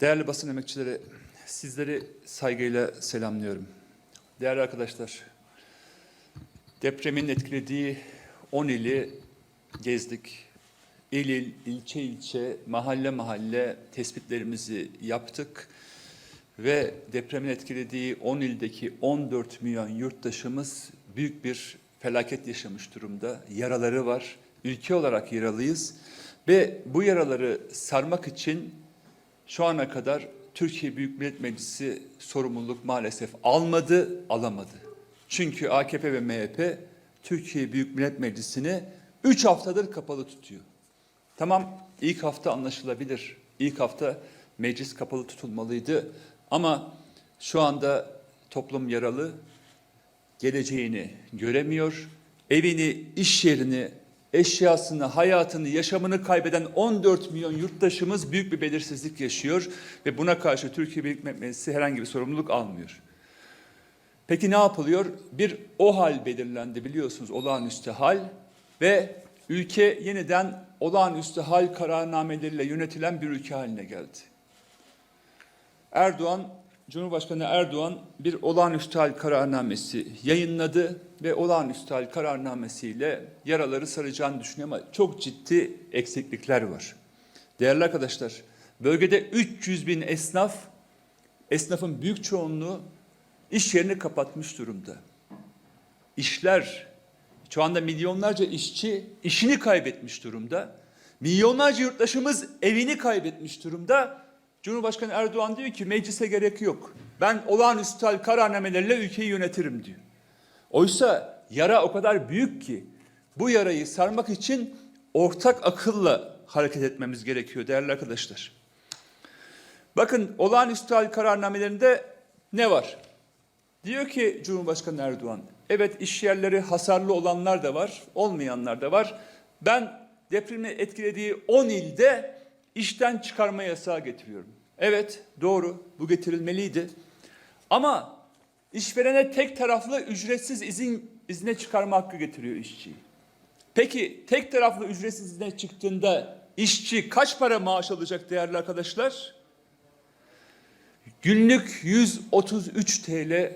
Değerli basın emekçileri, sizleri saygıyla selamlıyorum. Değerli arkadaşlar, depremin etkilediği 10 ili gezdik. İl il, ilçe ilçe, mahalle mahalle tespitlerimizi yaptık. Ve depremin etkilediği 10 ildeki 14 milyon yurttaşımız büyük bir felaket yaşamış durumda. Yaraları var. Ülke olarak yaralıyız. Ve bu yaraları sarmak için şu ana kadar Türkiye Büyük Millet Meclisi sorumluluk maalesef almadı, alamadı. Çünkü AKP ve MHP Türkiye Büyük Millet Meclisi'ni 3 haftadır kapalı tutuyor. Tamam ilk hafta anlaşılabilir. İlk hafta meclis kapalı tutulmalıydı. Ama şu anda toplum yaralı, geleceğini göremiyor. Evini, iş yerini, eşyasını, hayatını, yaşamını kaybeden 14 milyon yurttaşımız büyük bir belirsizlik yaşıyor ve buna karşı Türkiye Büyük Millet Meclisi herhangi bir sorumluluk almıyor. Peki ne yapılıyor? Bir o hal belirlendi biliyorsunuz olağanüstü hal ve ülke yeniden olağanüstü hal kararnameleriyle yönetilen bir ülke haline geldi. Erdoğan, Cumhurbaşkanı Erdoğan bir olağanüstü hal kararnamesi yayınladı ve olağanüstü hal kararnamesiyle yaraları saracağını düşünüyor ama çok ciddi eksiklikler var. Değerli arkadaşlar, bölgede 300 bin esnaf, esnafın büyük çoğunluğu iş yerini kapatmış durumda. İşler, şu anda milyonlarca işçi işini kaybetmiş durumda. Milyonlarca yurttaşımız evini kaybetmiş durumda. Cumhurbaşkanı Erdoğan diyor ki meclise gerek yok. Ben olağanüstü hal kararnamelerle ülkeyi yönetirim diyor. Oysa yara o kadar büyük ki bu yarayı sarmak için ortak akılla hareket etmemiz gerekiyor değerli arkadaşlar. Bakın olağanüstü hal kararnamelerinde ne var? Diyor ki Cumhurbaşkanı Erdoğan, evet iş yerleri hasarlı olanlar da var, olmayanlar da var. Ben depremin etkilediği 10 ilde işten çıkarma yasağı getiriyorum. Evet, doğru, bu getirilmeliydi. Ama işverene tek taraflı ücretsiz izin izne çıkarma hakkı getiriyor işçiyi. Peki tek taraflı ücretsiz izne çıktığında işçi kaç para maaş alacak değerli arkadaşlar? Günlük 133 TL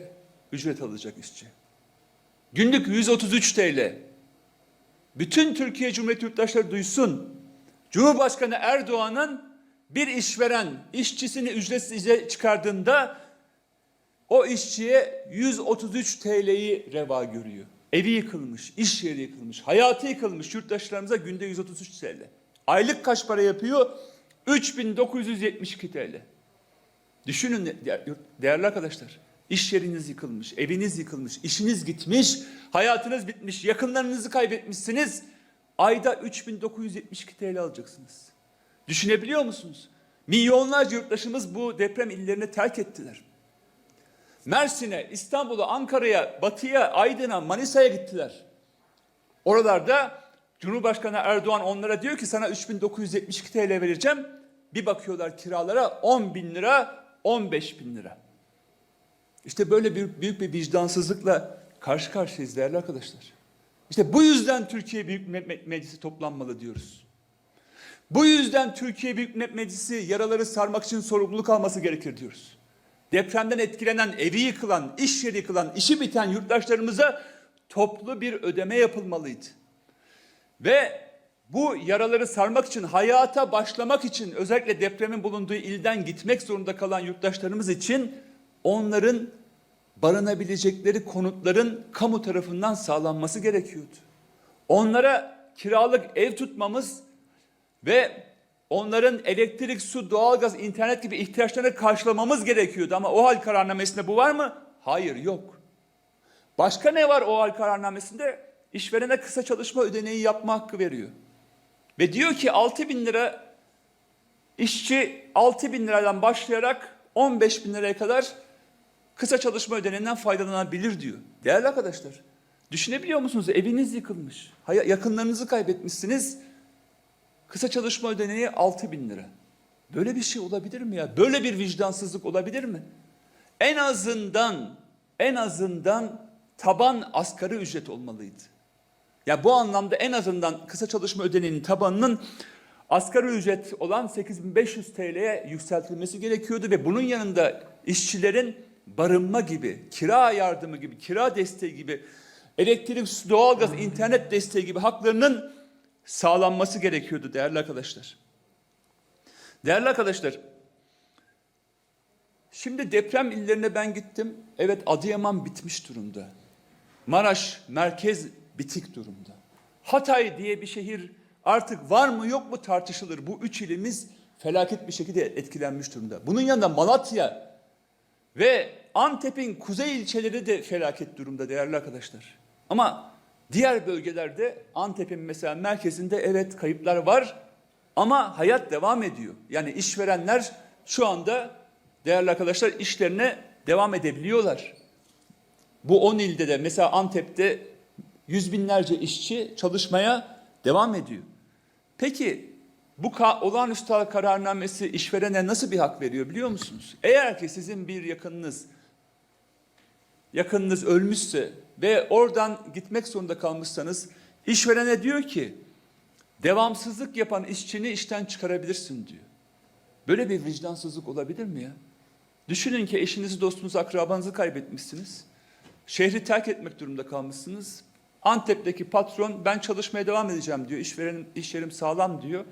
ücret alacak işçi. Günlük 133 TL. Bütün Türkiye Cumhuriyeti yurttaşları duysun. Cumhurbaşkanı Erdoğan'ın bir işveren işçisini ücretsiz çıkardığında o işçiye 133 TL'yi reva görüyor. Evi yıkılmış, iş yeri yıkılmış, hayatı yıkılmış yurttaşlarımıza günde 133 TL. Aylık kaç para yapıyor? 3972 TL. Düşünün de- değerli arkadaşlar. İş yeriniz yıkılmış, eviniz yıkılmış, işiniz gitmiş, hayatınız bitmiş, yakınlarınızı kaybetmişsiniz. Ayda 3972 TL alacaksınız. Düşünebiliyor musunuz? Milyonlarca yurttaşımız bu deprem illerini terk ettiler. Mersin'e, İstanbul'a, Ankara'ya, Batı'ya, Aydın'a, Manisa'ya gittiler. Oralarda Cumhurbaşkanı Erdoğan onlara diyor ki sana 3972 TL vereceğim. Bir bakıyorlar kiralara 10 bin lira, 15 bin lira. İşte böyle bir büyük bir vicdansızlıkla karşı karşıyayız değerli arkadaşlar. İşte bu yüzden Türkiye Büyük Meclisi toplanmalı diyoruz. Bu yüzden Türkiye Büyük Millet Meclisi yaraları sarmak için sorumluluk alması gerekir diyoruz. Depremden etkilenen, evi yıkılan, iş yeri yıkılan, işi biten yurttaşlarımıza toplu bir ödeme yapılmalıydı. Ve bu yaraları sarmak için, hayata başlamak için özellikle depremin bulunduğu ilden gitmek zorunda kalan yurttaşlarımız için onların barınabilecekleri konutların kamu tarafından sağlanması gerekiyordu. Onlara kiralık ev tutmamız ve onların elektrik, su, doğalgaz, internet gibi ihtiyaçlarını karşılamamız gerekiyordu. Ama o hal kararnamesinde bu var mı? Hayır yok. Başka ne var o hal kararnamesinde? İşverene kısa çalışma ödeneği yapma hakkı veriyor. Ve diyor ki 6 bin lira işçi 6 bin liradan başlayarak 15 bin liraya kadar kısa çalışma ödeneğinden faydalanabilir diyor. Değerli arkadaşlar düşünebiliyor musunuz? Eviniz yıkılmış. Yakınlarınızı kaybetmişsiniz. Kısa çalışma ödeneği 6 bin lira. Böyle bir şey olabilir mi ya? Böyle bir vicdansızlık olabilir mi? En azından, en azından taban asgari ücret olmalıydı. Ya bu anlamda en azından kısa çalışma ödeneğinin tabanının asgari ücret olan 8500 TL'ye yükseltilmesi gerekiyordu ve bunun yanında işçilerin barınma gibi, kira yardımı gibi, kira desteği gibi, elektrik, su, doğalgaz, internet desteği gibi haklarının sağlanması gerekiyordu değerli arkadaşlar. Değerli arkadaşlar, şimdi deprem illerine ben gittim. Evet Adıyaman bitmiş durumda. Maraş merkez bitik durumda. Hatay diye bir şehir artık var mı yok mu tartışılır. Bu üç ilimiz felaket bir şekilde etkilenmiş durumda. Bunun yanında Malatya ve Antep'in kuzey ilçeleri de felaket durumda değerli arkadaşlar. Ama diğer bölgelerde Antep'in mesela merkezinde evet kayıplar var ama hayat devam ediyor. Yani işverenler şu anda değerli arkadaşlar işlerine devam edebiliyorlar. Bu 10 ilde de mesela Antep'te yüz binlerce işçi çalışmaya devam ediyor. Peki bu olağanüstü kararnamesi işverene nasıl bir hak veriyor biliyor musunuz? Eğer ki sizin bir yakınınız yakınınız ölmüşse ve oradan gitmek zorunda kalmışsanız işverene diyor ki devamsızlık yapan işçini işten çıkarabilirsin diyor. Böyle bir vicdansızlık olabilir mi ya? Düşünün ki eşinizi, dostunuzu, akrabanızı kaybetmişsiniz. Şehri terk etmek durumunda kalmışsınız. Antep'teki patron ben çalışmaya devam edeceğim diyor. İşverenim, iş yerim sağlam diyor.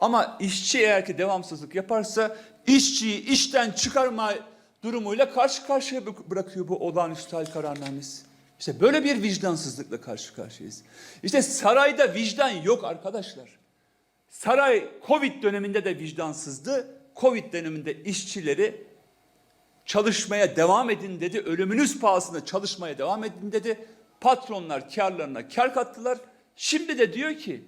Ama işçi eğer ki devamsızlık yaparsa işçiyi işten çıkarma durumuyla karşı karşıya bı- bırakıyor bu olağanüstü hal kararnamesi. İşte böyle bir vicdansızlıkla karşı karşıyayız. İşte sarayda vicdan yok arkadaşlar. Saray Covid döneminde de vicdansızdı. Covid döneminde işçileri çalışmaya devam edin dedi. Ölümünüz pahasına çalışmaya devam edin dedi. Patronlar karlarına kar kattılar. Şimdi de diyor ki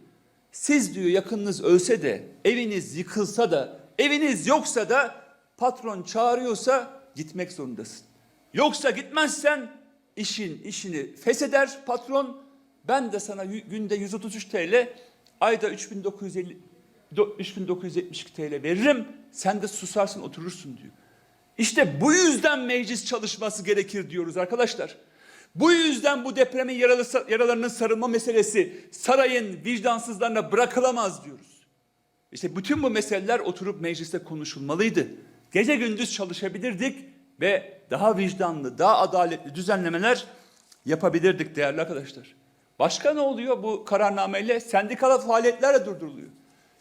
siz diyor yakınınız ölse de eviniz yıkılsa da eviniz yoksa da patron çağırıyorsa gitmek zorundasın. Yoksa gitmezsen işin işini fesheder patron. Ben de sana günde 133 TL, ayda 3950 do- 3972 TL veririm. Sen de susarsın oturursun diyor. İşte bu yüzden meclis çalışması gerekir diyoruz arkadaşlar. Bu yüzden bu depremin yaralı, yaralarının sarılma meselesi sarayın vicdansızlarına bırakılamaz diyoruz. İşte bütün bu meseleler oturup mecliste konuşulmalıydı. Gece gündüz çalışabilirdik ve daha vicdanlı, daha adaletli düzenlemeler yapabilirdik değerli arkadaşlar. Başka ne oluyor bu kararnameyle? Sendikal faaliyetler de durduruluyor.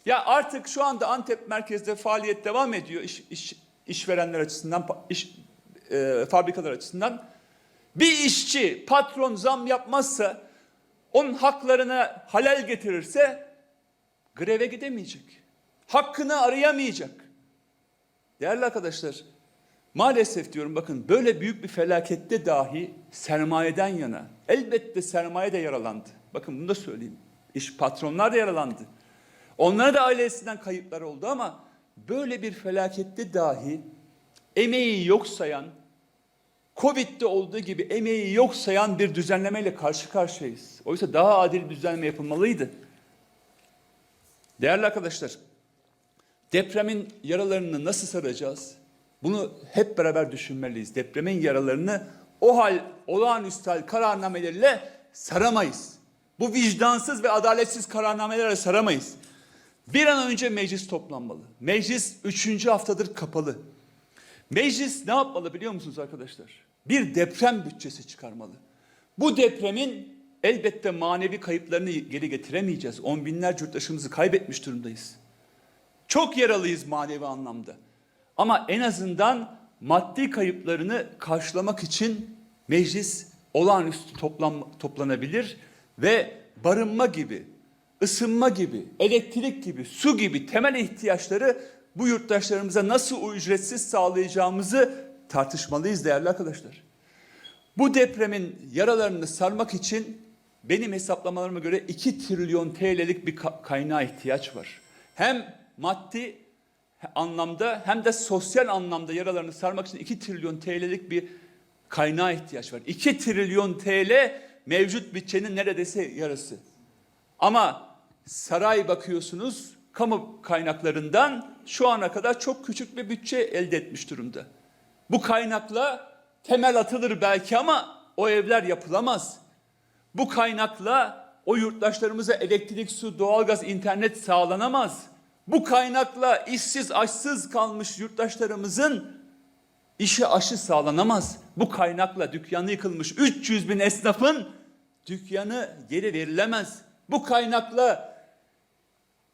Ya artık şu anda Antep merkezde faaliyet devam ediyor iş, iş, işverenler açısından, iş, e, fabrikalar açısından. Bir işçi patron zam yapmazsa, onun haklarına halel getirirse greve gidemeyecek. Hakkını arayamayacak. Değerli arkadaşlar, maalesef diyorum bakın böyle büyük bir felakette dahi sermayeden yana, elbette sermaye de yaralandı. Bakın bunu da söyleyeyim. İş patronlar da yaralandı. Onlara da ailesinden kayıplar oldu ama böyle bir felakette dahi emeği yok sayan, Covid'de olduğu gibi emeği yok sayan bir düzenlemeyle karşı karşıyayız. Oysa daha adil bir düzenleme yapılmalıydı. Değerli arkadaşlar, depremin yaralarını nasıl saracağız? Bunu hep beraber düşünmeliyiz. Depremin yaralarını o hal, olağanüstü hal kararnameleriyle saramayız. Bu vicdansız ve adaletsiz kararnamelerle saramayız. Bir an önce meclis toplanmalı. Meclis üçüncü haftadır kapalı. Meclis ne yapmalı biliyor musunuz arkadaşlar? Bir deprem bütçesi çıkarmalı. Bu depremin elbette manevi kayıplarını geri getiremeyeceğiz. On binlerce yurttaşımızı kaybetmiş durumdayız. Çok yaralıyız manevi anlamda. Ama en azından maddi kayıplarını karşılamak için meclis olağanüstü toplan, toplanabilir ve barınma gibi, ısınma gibi, elektrik gibi, su gibi temel ihtiyaçları bu yurttaşlarımıza nasıl ücretsiz sağlayacağımızı tartışmalıyız değerli arkadaşlar. Bu depremin yaralarını sarmak için benim hesaplamalarıma göre 2 trilyon TL'lik bir ka- kaynağa ihtiyaç var. Hem maddi anlamda hem de sosyal anlamda yaralarını sarmak için 2 trilyon TL'lik bir kaynağa ihtiyaç var. 2 trilyon TL mevcut bütçenin neredeyse yarısı. Ama saray bakıyorsunuz kamu kaynaklarından şu ana kadar çok küçük bir bütçe elde etmiş durumda. Bu kaynakla temel atılır belki ama o evler yapılamaz. Bu kaynakla o yurttaşlarımıza elektrik, su, doğalgaz, internet sağlanamaz. Bu kaynakla işsiz açsız kalmış yurttaşlarımızın işe aşı sağlanamaz. Bu kaynakla dükkanı yıkılmış 300 bin esnafın dükkanı geri verilemez. Bu kaynakla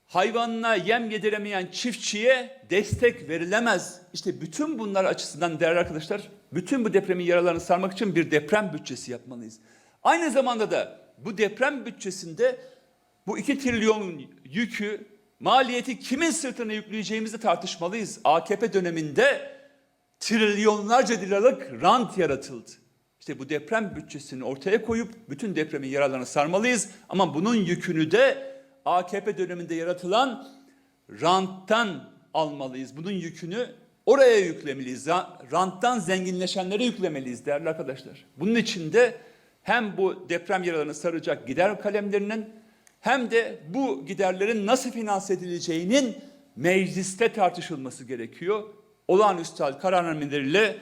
hayvanına yem yediremeyen çiftçiye destek verilemez. İşte bütün bunlar açısından değerli arkadaşlar, bütün bu depremin yaralarını sarmak için bir deprem bütçesi yapmalıyız. Aynı zamanda da bu deprem bütçesinde bu 2 trilyon yükü, maliyeti kimin sırtına yükleyeceğimizi tartışmalıyız. AKP döneminde trilyonlarca liralık rant yaratıldı. İşte bu deprem bütçesini ortaya koyup bütün depremin yaralarını sarmalıyız. Ama bunun yükünü de AKP döneminde yaratılan ranttan almalıyız. Bunun yükünü oraya yüklemeliyiz. Ra- Ranttan zenginleşenlere yüklemeliyiz değerli arkadaşlar. Bunun için de hem bu deprem yaralarını saracak gider kalemlerinin hem de bu giderlerin nasıl finanse edileceğinin mecliste tartışılması gerekiyor. Olağanüstü hal kararnameleriyle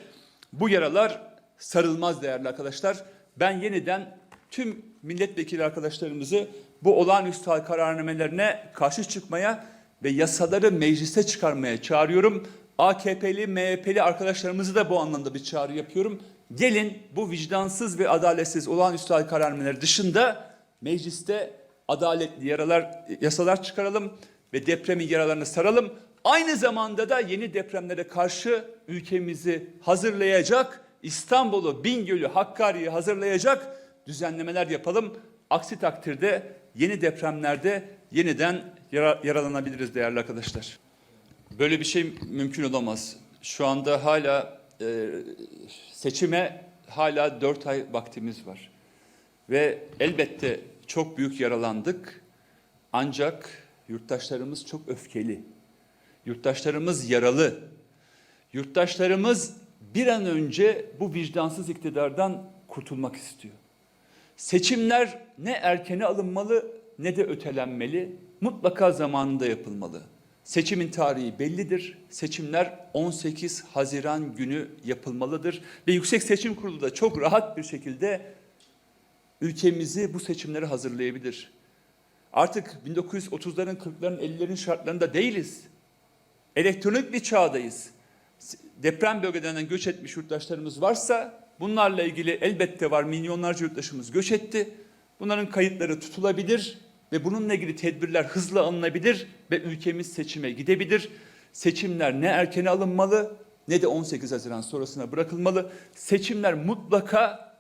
bu yaralar sarılmaz değerli arkadaşlar. Ben yeniden tüm milletvekili arkadaşlarımızı bu olağanüstü hal kararnamelerine karşı çıkmaya ve yasaları mecliste çıkarmaya çağırıyorum. AKP'li, MHP'li arkadaşlarımızı da bu anlamda bir çağrı yapıyorum. Gelin bu vicdansız ve adaletsiz olağanüstü hal kararnameleri dışında mecliste adaletli yaralar, yasalar çıkaralım ve depremin yaralarını saralım. Aynı zamanda da yeni depremlere karşı ülkemizi hazırlayacak, İstanbul'u, Bingöl'ü, Hakkari'yi hazırlayacak düzenlemeler yapalım. Aksi takdirde yeni depremlerde yeniden yara- yaralanabiliriz değerli arkadaşlar. Böyle bir şey mümkün olamaz. Şu anda hala e, seçime hala dört ay vaktimiz var. Ve elbette çok büyük yaralandık. Ancak yurttaşlarımız çok öfkeli. Yurttaşlarımız yaralı. Yurttaşlarımız bir an önce bu vicdansız iktidardan kurtulmak istiyor. Seçimler ne erkene alınmalı ne de ötelenmeli. Mutlaka zamanında yapılmalı. Seçimin tarihi bellidir. Seçimler 18 Haziran günü yapılmalıdır ve Yüksek Seçim Kurulu da çok rahat bir şekilde ülkemizi bu seçimlere hazırlayabilir. Artık 1930'ların, 40'ların, 50'lerin şartlarında değiliz. Elektronik bir çağdayız. Deprem bölgelerinden göç etmiş yurttaşlarımız varsa bunlarla ilgili elbette var milyonlarca yurttaşımız göç etti. Bunların kayıtları tutulabilir ve bununla ilgili tedbirler hızlı alınabilir ve ülkemiz seçime gidebilir. Seçimler ne erkene alınmalı ne de 18 Haziran sonrasına bırakılmalı. Seçimler mutlaka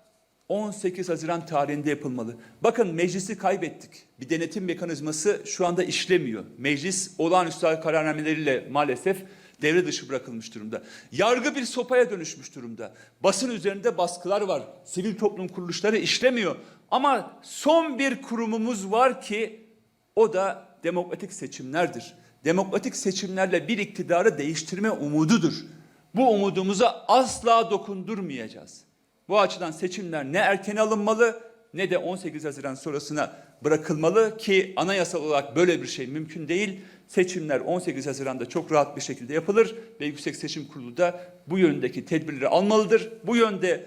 18 Haziran tarihinde yapılmalı. Bakın meclisi kaybettik. Bir denetim mekanizması şu anda işlemiyor. Meclis olağanüstü kararnameleriyle maalesef devre dışı bırakılmış durumda. Yargı bir sopaya dönüşmüş durumda. Basın üzerinde baskılar var. Sivil toplum kuruluşları işlemiyor. Ama son bir kurumumuz var ki o da demokratik seçimlerdir. Demokratik seçimlerle bir iktidarı değiştirme umududur. Bu umudumuza asla dokundurmayacağız. Bu açıdan seçimler ne erken alınmalı ne de 18 Haziran sonrasına bırakılmalı ki anayasal olarak böyle bir şey mümkün değil. Seçimler 18 Haziran'da çok rahat bir şekilde yapılır ve Yüksek Seçim Kurulu da bu yöndeki tedbirleri almalıdır. Bu yönde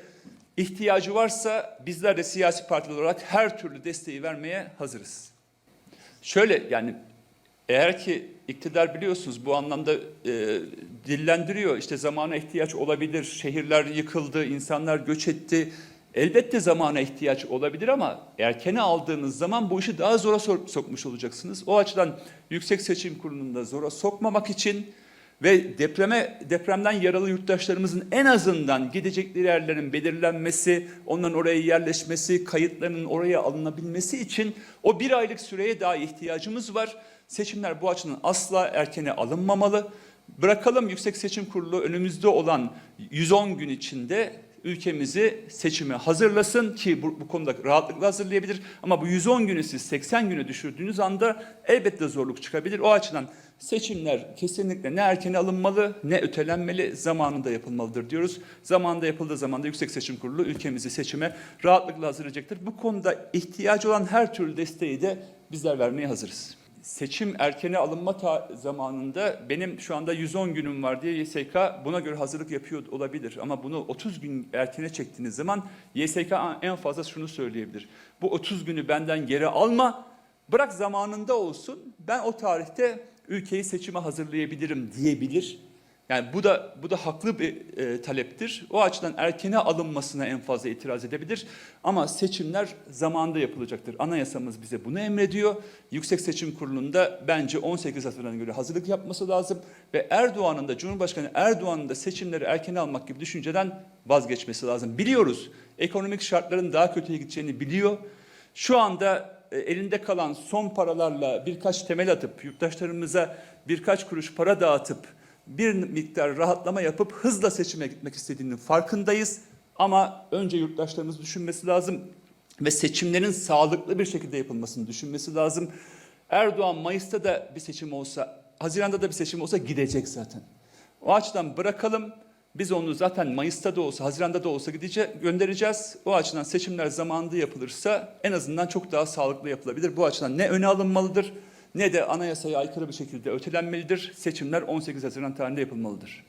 ihtiyacı varsa bizler de siyasi partiler olarak her türlü desteği vermeye hazırız. Şöyle yani eğer ki iktidar biliyorsunuz bu anlamda e, dillendiriyor işte zamana ihtiyaç olabilir, şehirler yıkıldı, insanlar göç etti. Elbette zamana ihtiyaç olabilir ama erkene aldığınız zaman bu işi daha zora so- sokmuş olacaksınız. O açıdan Yüksek Seçim Kurulu'nda zora sokmamak için ve depreme depremden yaralı yurttaşlarımızın en azından gidecekleri yerlerin belirlenmesi, onların oraya yerleşmesi, kayıtlarının oraya alınabilmesi için o bir aylık süreye daha ihtiyacımız var. Seçimler bu açıdan asla erkene alınmamalı. Bırakalım Yüksek Seçim Kurulu önümüzde olan 110 gün içinde ülkemizi seçime hazırlasın ki bu, bu konuda rahatlıkla hazırlayabilir. Ama bu 110 günü siz 80 güne düşürdüğünüz anda elbette zorluk çıkabilir. O açıdan seçimler kesinlikle ne erkene alınmalı ne ötelenmeli zamanında yapılmalıdır diyoruz. Zamanında yapıldığı zaman da Yüksek Seçim Kurulu ülkemizi seçime rahatlıkla hazırlayacaktır. Bu konuda ihtiyacı olan her türlü desteği de bizler vermeye hazırız seçim erkene alınma zamanında benim şu anda 110 günüm var diye YSK buna göre hazırlık yapıyor olabilir. Ama bunu 30 gün erkene çektiğiniz zaman YSK en fazla şunu söyleyebilir. Bu 30 günü benden geri alma, bırak zamanında olsun. Ben o tarihte ülkeyi seçime hazırlayabilirim diyebilir. Yani bu da bu da haklı bir e, taleptir. O açıdan erkene alınmasına en fazla itiraz edebilir. Ama seçimler zamanında yapılacaktır. Anayasamız bize bunu emrediyor. Yüksek Seçim Kurulu'nda bence 18 Haziran'a göre hazırlık yapması lazım ve Erdoğan'ın da Cumhurbaşkanı Erdoğan'ın da seçimleri erkene almak gibi düşünceden vazgeçmesi lazım. Biliyoruz. Ekonomik şartların daha kötüye gideceğini biliyor. Şu anda e, elinde kalan son paralarla birkaç temel atıp yurttaşlarımıza birkaç kuruş para dağıtıp bir miktar rahatlama yapıp hızla seçime gitmek istediğinin farkındayız. Ama önce yurttaşlarımız düşünmesi lazım ve seçimlerin sağlıklı bir şekilde yapılmasını düşünmesi lazım. Erdoğan Mayıs'ta da bir seçim olsa, Haziran'da da bir seçim olsa gidecek zaten. O açıdan bırakalım. Biz onu zaten Mayıs'ta da olsa, Haziran'da da olsa gidece göndereceğiz. O açıdan seçimler zamanında yapılırsa en azından çok daha sağlıklı yapılabilir. Bu açıdan ne öne alınmalıdır ne de anayasaya aykırı bir şekilde ötelenmelidir. Seçimler 18 Haziran tarihinde yapılmalıdır.